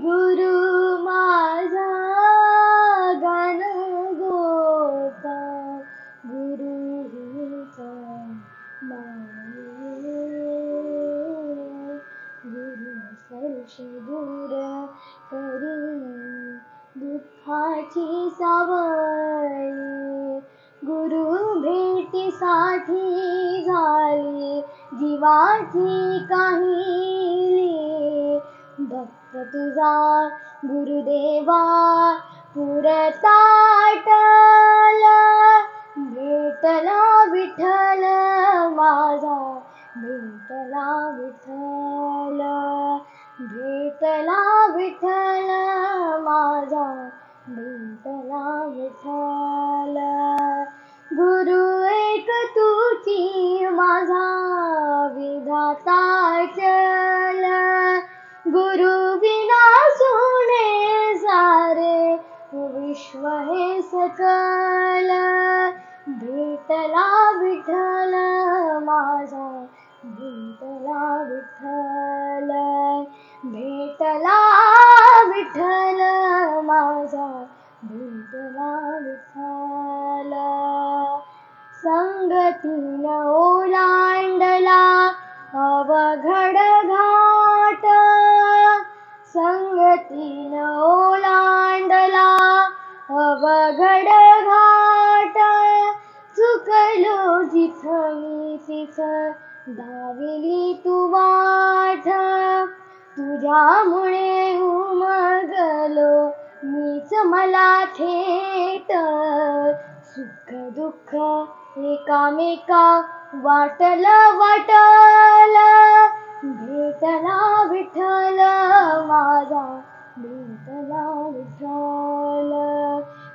गुरु माझा गण गोता गुरु गुरु स्पर्श दूर करी दुःखाची सवय गुरु भेटीसाठी झाली जीवाची काही भक्त तुझा गुरुदेवा पुरताटला भेटला विठ्ठल माझा भेटला विठ्ठल भेटला विठ्ठल माझा भेटला विठ्ठल. गुरु एक तुची माझा विधाताच विश्व हे सकल भेटला विठ्ठल माझा भेटला विठ्ठल भेटला विठ्ठल माझा भेटला विठ्ठल. संगतीन ओलांडला अवघड घाट संगतीन गड घाट चुकलो जिथ मी तिथ धाविली तू वाट. तुझ्यामुळे उमगलो मीच मला थेट. सुख दुःख एकामेका वाटल वाटल. भेटला विठ्ठल माझा भेटला विठ्ठल.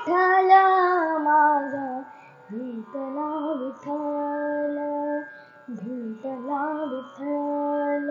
विठ्ठल माझा भेटला विठ्ठल भेटला विठ्ठल